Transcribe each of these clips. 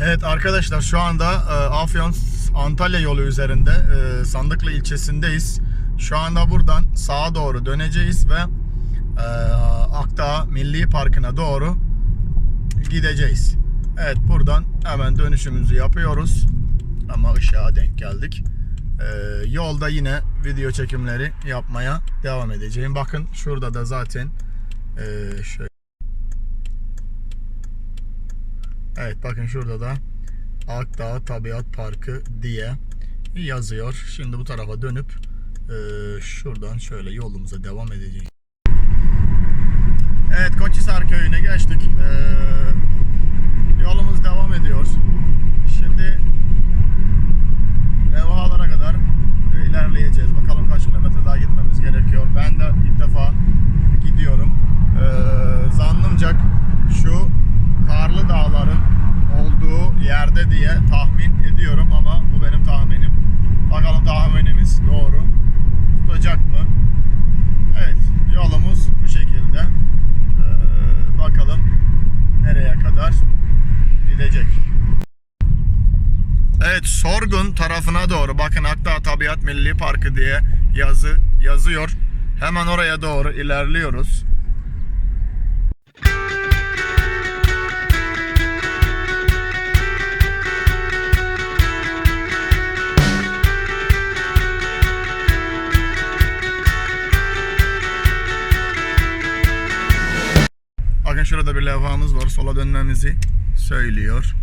Evet arkadaşlar şu anda e, Afyon Antalya yolu üzerinde e, Sandıklı ilçesindeyiz. Şu anda buradan sağa doğru döneceğiz ve e, Akdağ Milli Parkı'na doğru gideceğiz. Evet buradan hemen dönüşümüzü yapıyoruz. Ama ışığa denk geldik. E, yolda yine video çekimleri yapmaya devam edeceğim. Bakın şurada da zaten e, şöyle Evet bakın şurada da Akdağ Tabiat Parkı diye yazıyor. Şimdi bu tarafa dönüp e, şuradan şöyle yolumuza devam edeceğiz. Evet Koçhisar köyüne geçtik. E, yolumuz devam ediyor. Şimdi levhalara kadar ilerleyeceğiz. Bakalım kaç kilometre daha gitmemiz gerekiyor. Ben de ilk defa gidiyorum. E, zannımcak karlı dağların olduğu yerde diye tahmin ediyorum ama bu benim tahminim. Bakalım tahminimiz doğru tutacak mı? Evet yolumuz bu şekilde. Ee, bakalım nereye kadar gidecek. Evet Sorgun tarafına doğru bakın Akdağ Tabiat Milli Parkı diye yazı yazıyor. Hemen oraya doğru ilerliyoruz. Bir levhamız var. Sola dönmemizi söylüyor.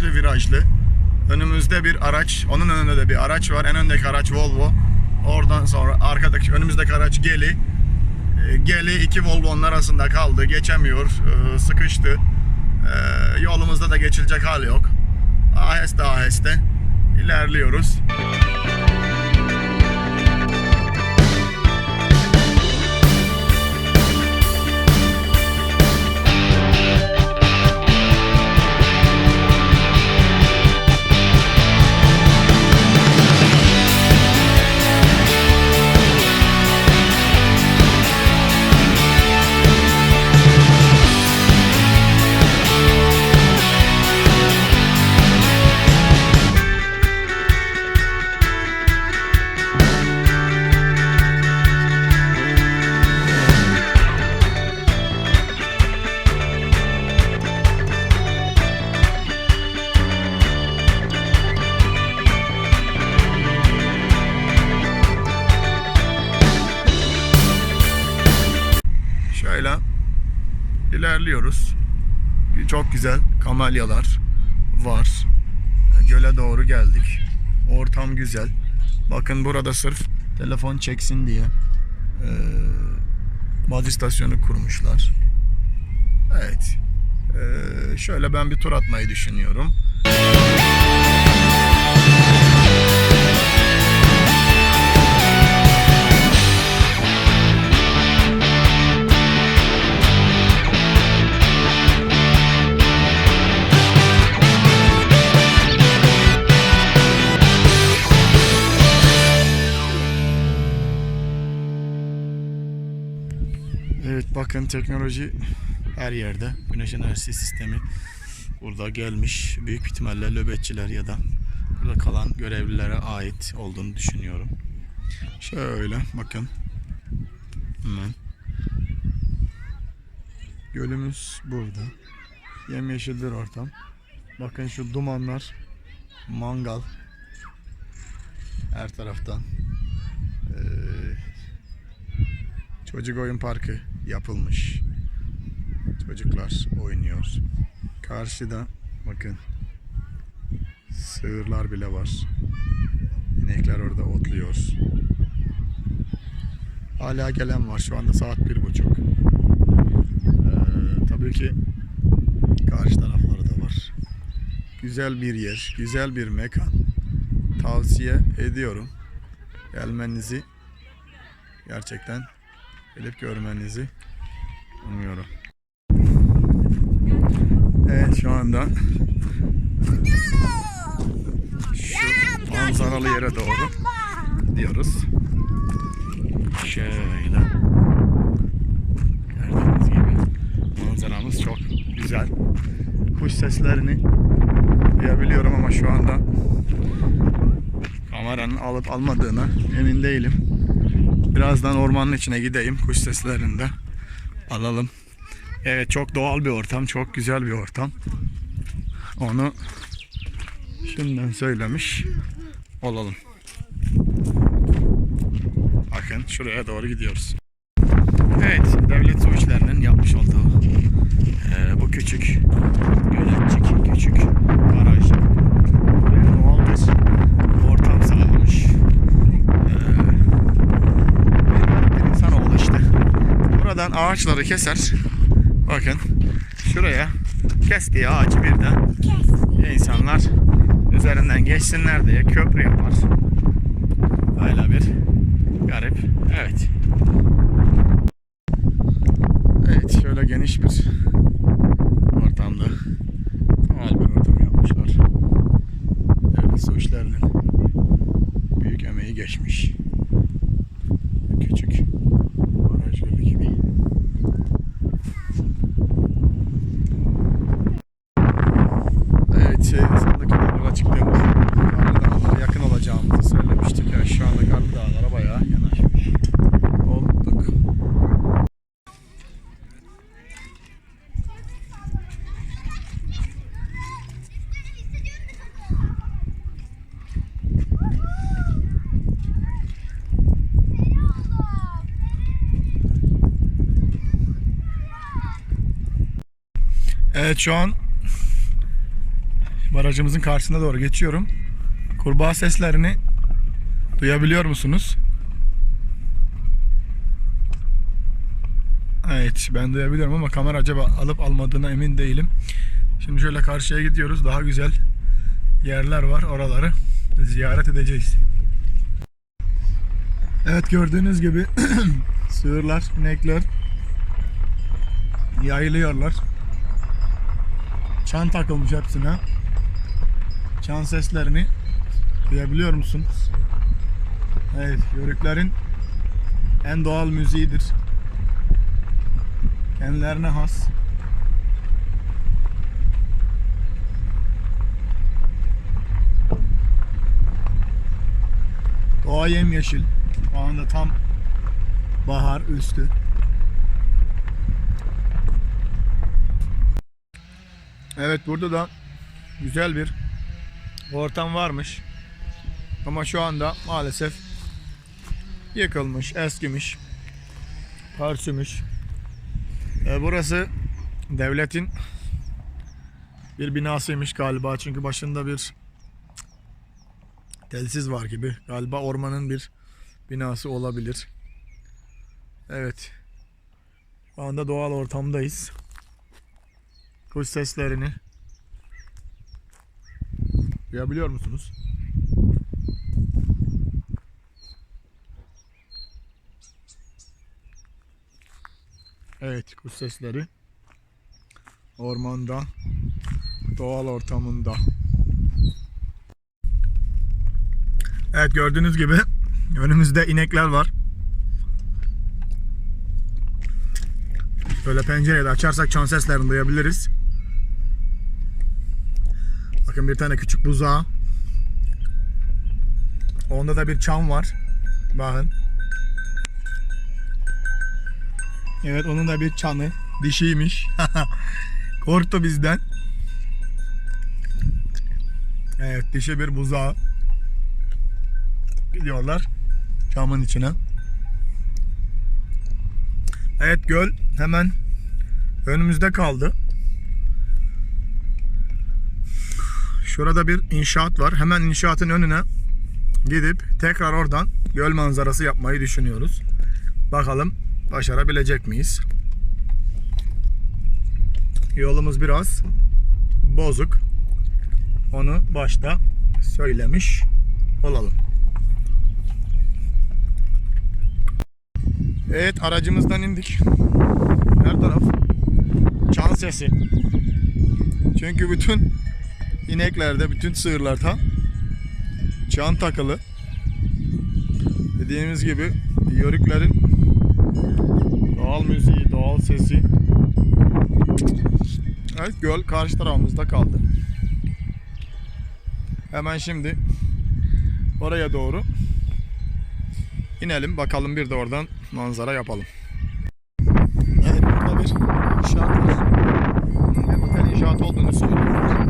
Virajlı virajlı. Önümüzde bir araç, onun önünde de bir araç var. En öndeki araç Volvo. Oradan sonra arkadaki önümüzdeki araç Geli. Ee, Geli iki Volvo'nun arasında kaldı. Geçemiyor. ee, Sıkıştı. Ee, Yolumuzda da geçilecek hal yok. Aheste aheste ilerliyoruz. Şöyle ilerliyoruz. Çok güzel kamelyalar var. Göle doğru geldik. Ortam güzel. Bakın burada sırf telefon çeksin diye e, baz istasyonu kurmuşlar. Evet. E, şöyle ben bir tur atmayı düşünüyorum. Evet bakın teknoloji her yerde. Güneş enerjisi sistemi burada gelmiş. Büyük ihtimalle nöbetçiler ya da burada kalan görevlilere ait olduğunu düşünüyorum. Şöyle bakın. Hemen. Gölümüz burada. Yemyeşildir ortam. Bakın şu dumanlar. Mangal. Her taraftan. Ee, Çocuk oyun parkı yapılmış. Çocuklar oynuyor. Karşıda bakın sığırlar bile var. İnekler orada otluyor. Hala gelen var. Şu anda saat bir buçuk. Ee, tabii ki karşı tarafları da var. güzel bir yer, güzel bir mekan. Tavsiye ediyorum. Gelmenizi gerçekten gelip görmenizi umuyorum. Evet şu anda şu manzaralı yere doğru gidiyoruz. Şöyle. Gördüğünüz gibi manzaramız çok güzel. Kuş seslerini duyabiliyorum ama şu anda kameranın alıp almadığına emin değilim. Birazdan ormanın içine gideyim. Kuş seslerini de alalım. Evet çok doğal bir ortam. Çok güzel bir ortam. Onu şimdiden söylemiş olalım. Bakın şuraya doğru gidiyoruz. Evet, devlet su işlerinin yapmış olduğu eee, bu küçük göletçik, küçük baraj buraya doğal bir ortam sağlamış. Eee, bir, bir insanoğlu işte. Buradan ağaçları keser. Bakın şuraya kestiği ağacı birden insanlar üzerinden geçsinler diye köprü yapar. Böyle bir garip. Evet. Evet şöyle geniş bir ortamda doğal bir ortam yapmışlar. Devlet su işlerinin büyük emeği geçmiş. Küçük baraj gölü gibi. Evet, şey, sondaki yola çıktığımız Karlı Dağlara yakın olacağımızı söylemiştik. Yani şu anda Karlı Dağlara bayağı yanaşmış olduk. Evet şu an barajımızın karşısına doğru geçiyorum. Kurbağa seslerini duyabiliyor musunuz? Evet ben duyabiliyorum ama kamera acaba alıp almadığına emin değilim. Şimdi şöyle karşıya gidiyoruz. Daha güzel yerler var. Oraları ziyaret edeceğiz. Evet gördüğünüz gibi sığırlar, inekler yayılıyorlar. Çan takılmış hepsine. Çan seslerini duyabiliyor musunuz? Evet, yörüklerin en doğal müziğidir. Kendilerine has. Doğa yemyeşil. Şu anda tam bahar üstü. Evet burada da güzel bir ortam varmış. Ama şu anda maalesef yıkılmış, eskimiş, parsümüş. E, burası devletin bir binasıymış galiba. Çünkü başında bir telsiz var gibi. Galiba ormanın bir binası olabilir. Evet. Şu anda doğal ortamdayız kuş seslerini duyabiliyor musunuz? Evet kuş sesleri ormanda doğal ortamında. Evet gördüğünüz gibi önümüzde inekler var. Böyle pencereyi de açarsak çan seslerini duyabiliriz. Bakın bir tane küçük buzağı. Onda da bir çam var. Bakın. Evet onun da bir çanı. Dişiymiş. Korktu bizden. Evet dişi bir buzağı. Gidiyorlar çamın içine. Evet göl hemen önümüzde kaldı. Şurada bir inşaat var. Hemen inşaatın önüne gidip tekrar oradan göl manzarası yapmayı düşünüyoruz. Bakalım başarabilecek miyiz? Yolumuz biraz bozuk. Onu başta söylemiş olalım. Evet aracımızdan indik. Her taraf çan sesi. Çünkü bütün ineklerde, bütün sığırlarda çan takılı. Dediğimiz gibi yörüklerin doğal müziği, doğal sesi. Evet göl karşı tarafımızda kaldı. Hemen şimdi oraya doğru inelim bakalım bir de oradan manzara yapalım. Evet burada bir inşaat var. Bir otel inşaatı olduğunu söylüyorlar.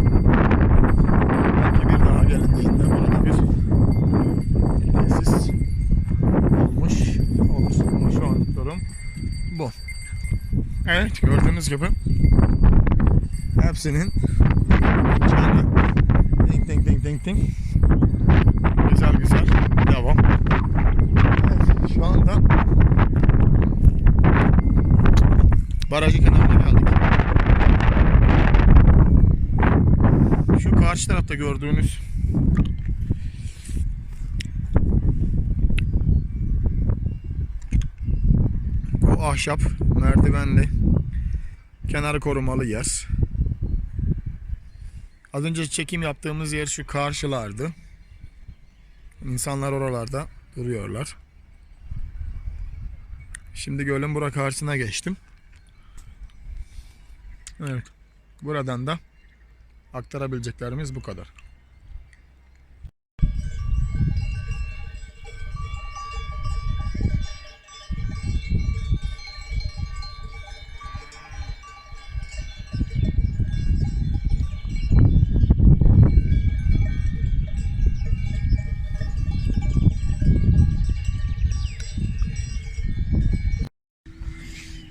Belki bir daha gelindiğinde burada bir tesis olmuş. Ama şu an durum bu. Evet gördüğünüz gibi hepsinin çanı ding ding ding ding ding güzel güzel devam. Evet, şu anda barajı kenarına geldik. Şu karşı tarafta gördüğünüz ahşap merdivenli kenarı korumalı yer. Az önce çekim yaptığımız yer şu karşılardı. İnsanlar oralarda duruyorlar. Şimdi gölün bura karşısına geçtim. Evet. Buradan da aktarabileceklerimiz bu kadar.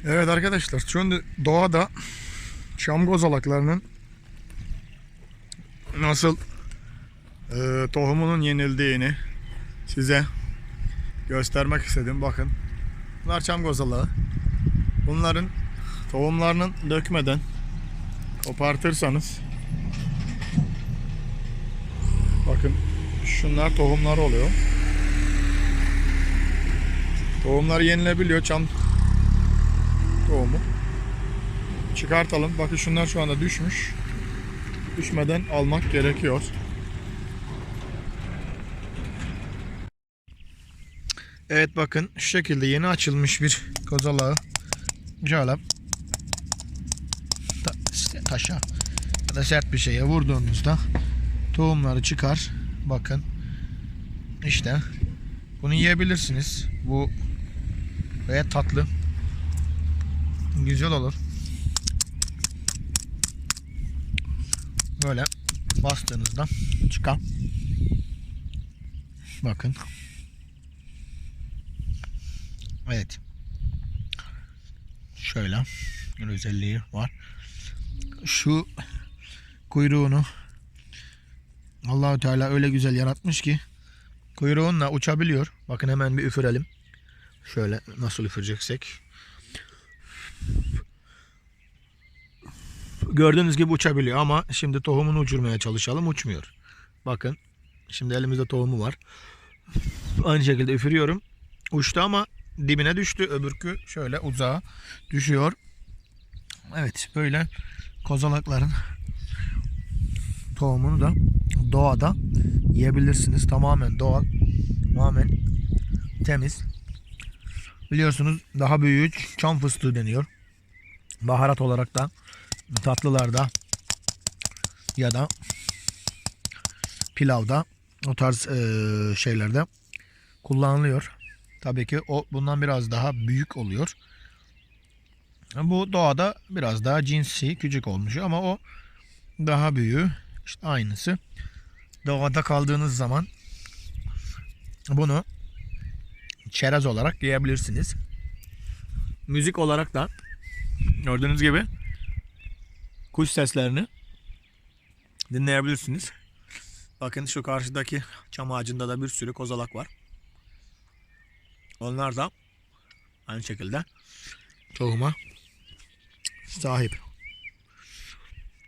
Evet arkadaşlar şimdi doğada çam kozalaklarının nasıl e, tohumunun yenildiğini size göstermek istedim. Bakın bunlar çam kozalağı. Bunların tohumlarının dökmeden kopartırsanız bakın şunlar tohumlar oluyor. Tohumlar yenilebiliyor çam tohumu. Çıkartalım. Bakın şunlar şu anda düşmüş. Düşmeden almak gerekiyor. Evet bakın şu şekilde yeni açılmış bir kozalağı şöyle ta- taşa ya da sert bir şeye vurduğunuzda tohumları çıkar. Bakın işte bunu yiyebilirsiniz. Bu gayet tatlı. Güzel olur. Böyle bastığınızda çıkan. Bakın. Evet. Şöyle bir özelliği var. Şu kuyruğunu Allahu Teala öyle güzel yaratmış ki kuyruğunla uçabiliyor. Bakın hemen bir üfürelim. Şöyle nasıl üfüreceksek. Gördüğünüz gibi uçabiliyor ama şimdi tohumunu uçurmaya çalışalım. Uçmuyor. Bakın. Şimdi elimizde tohumu var. Aynı şekilde üfürüyorum. Uçtu ama dibine düştü. Öbürkü şöyle uzağa düşüyor. Evet böyle kozalakların tohumunu da doğada yiyebilirsiniz. Tamamen doğal. Tamamen temiz. Biliyorsunuz daha büyüğü çam fıstığı deniyor. Baharat olarak da tatlılarda ya da pilavda o tarz eee, şeylerde kullanılıyor. Tabii ki o bundan biraz daha büyük oluyor. Bu doğada biraz daha cinsi küçük olmuş ama o daha büyüğü işte aynısı. Doğada kaldığınız zaman bunu çerez olarak yiyebilirsiniz. Müzik olarak da gördüğünüz gibi kuş seslerini dinleyebilirsiniz. Bakın şu karşıdaki çam ağacında da bir sürü kozalak var. Onlar da aynı şekilde tohuma sahip.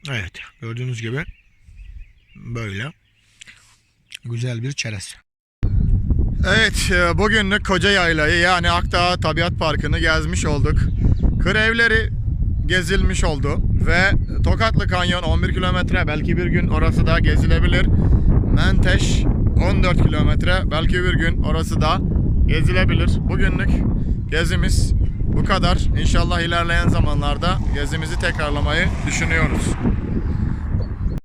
Evet gördüğünüz gibi Böyle. Güzel bir çerez. Evet, e, bugünlük Koca Yaylayı yani Akdağ Tabiat Parkı'nı gezmiş olduk. Kır evleri gezilmiş oldu ve Tokatlı Kanyon 11 kilometre belki bir gün orası da gezilebilir. Menteş 14 kilometre belki bir gün orası da gezilebilir. Bugünlük gezimiz bu kadar. İnşallah ilerleyen zamanlarda gezimizi tekrarlamayı düşünüyoruz.